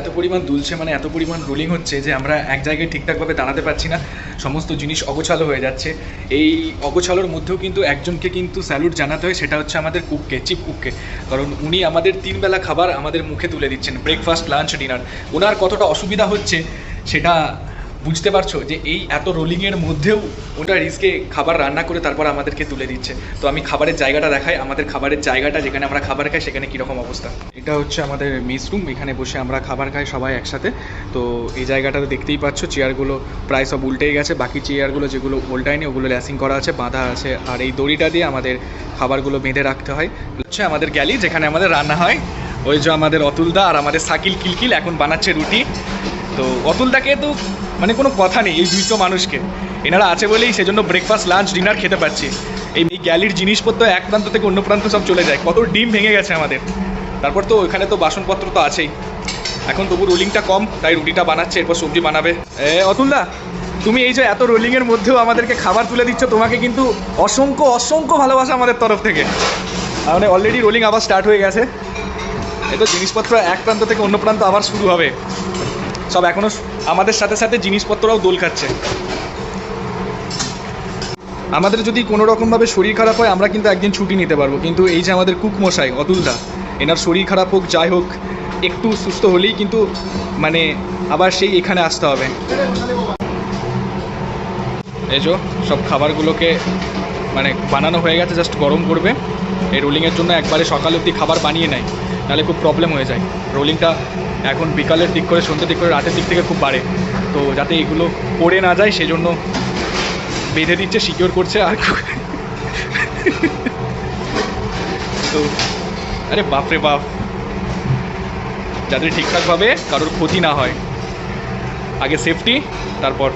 এত পরিমাণ দুলছে মানে এত পরিমাণ রোলিং হচ্ছে যে আমরা এক জায়গায় ঠিকঠাকভাবে দাঁড়াতে পারছি না, সমস্ত জিনিস অগোছালো হয়ে যাচ্ছে। এই অগোছালোর মধ্যেও কিন্তু একজনকে কিন্তু স্যালুট জানাতে হয়, সেটা হচ্ছে আমাদের কুককে চিপ কুককে কারণ উনি আমাদের তিনবেলা খাবার আমাদের মুখে তুলে দিচ্ছেন ব্রেকফাস্ট লাঞ্চ ডিনার ওনার কতটা অসুবিধা হচ্ছে, সেটা বুঝতে পারছ যে এই এত রোলিংয়ের মধ্যেও ওটা রিস্কে খাবার রান্না করে তারপর আমাদেরকে তুলে দিচ্ছে। তো আমি খাবারের জায়গাটা দেখাই, আমাদের খাবারের জায়গাটা যেখানে আমরা খাবার খাই সেখানে কীরকম অবস্থা? এটা হচ্ছে আমাদের মেস রুম এখানে বসে আমরা খাবার খাই সবাই একসাথে। তো এই জায়গাটাতে দেখতেই পাচ্ছ চেয়ারগুলো প্রায় সব উল্টেই গেছে। বাকি চেয়ারগুলো যেগুলো উল্টায়নি ওগুলো ল্যাসিং করা আছে, বাঁধা আছে। আর এই দড়িটা দিয়ে আমাদের খাবারগুলো বেঁধে রাখতে হয়। হচ্ছে আমাদের গ্যালি, যেখানে আমাদের রান্না হয়। ওই যে আমাদের অতুলদা আর আমাদের সাকিল কিলকিল এখন বানাচ্ছে রুটি। তো অতুল অতুলদাকে তো মানে কোনো কথা নেই এই দুইটো মানুষকে। এনারা আছে বলেই সেজন্য ব্রেকফাস্ট লাঞ্চ ডিনার খেতে পাচ্ছি এই গ্যালির জিনিসপত্র এক প্রান্ত থেকে অন্য প্রান্ত সব চলে যায়। কত ডিম ভেঙে গেছে আমাদের। তারপর তো ওখানে তো বাসনপত্র তো আছেই। এখন তবু রোলিংটা কম, তাই রুটিটা বানাচ্ছে, এরপর সবজি বানাবে। এ অতুলদা তুমি এই যে এত রোলিংয়ের মধ্যেও আমাদেরকে খাবার তুলে দিচ্ছ, তোমাকে কিন্তু অসংখ্য অসংখ্য ভালোবাসা আমাদের তরফ থেকে। মানে অলরেডি রোলিং আবার স্টার্ট হয়ে গেছে। এই তো জিনিসপত্র এক প্রান্ত থেকে অন্য প্রান্ত আবার শুরু হবে। সব এখনও আমাদের সাথে সাথে জিনিসপত্ররাও দোল খাচ্ছে। আমাদের যদি কোনো রকমভাবে শরীর খারাপ হয়, আমরা কিন্তু একদিন ছুটি নিতে পারব। কিন্তু এই যে আমাদের কুক মশাই অতুলদা, এনার শরীর খারাপ হোক, যাই হোক, একটু সুস্থ হলেই কিন্তু মানে আবার সেই এখানে আসতে হবে। এই যে সব খাবারগুলোকে মানে বানানো হয়ে গেছে, জাস্ট গরম করবে। এই রোলিংয়ের জন্য একবারে সকাল অবধি খাবার বানিয়ে নেয়, নাহলে খুব প্রবলেম হয়ে যায়। রোলিংটা এখন বিকালের দিক করে সন্ধ্যের দিক করে, রাতের দিক থেকে খুব বাড়ে। তো যাতে এগুলো পড়ে না যায় সেজন্য বেঁধে দিচ্ছে সিকিওর করছে আর তো, আরে বাপরে বাপ। যাতে ঠিকঠাকভাবে কারোর ক্ষতি না হয়। আগে সেফটি তারপর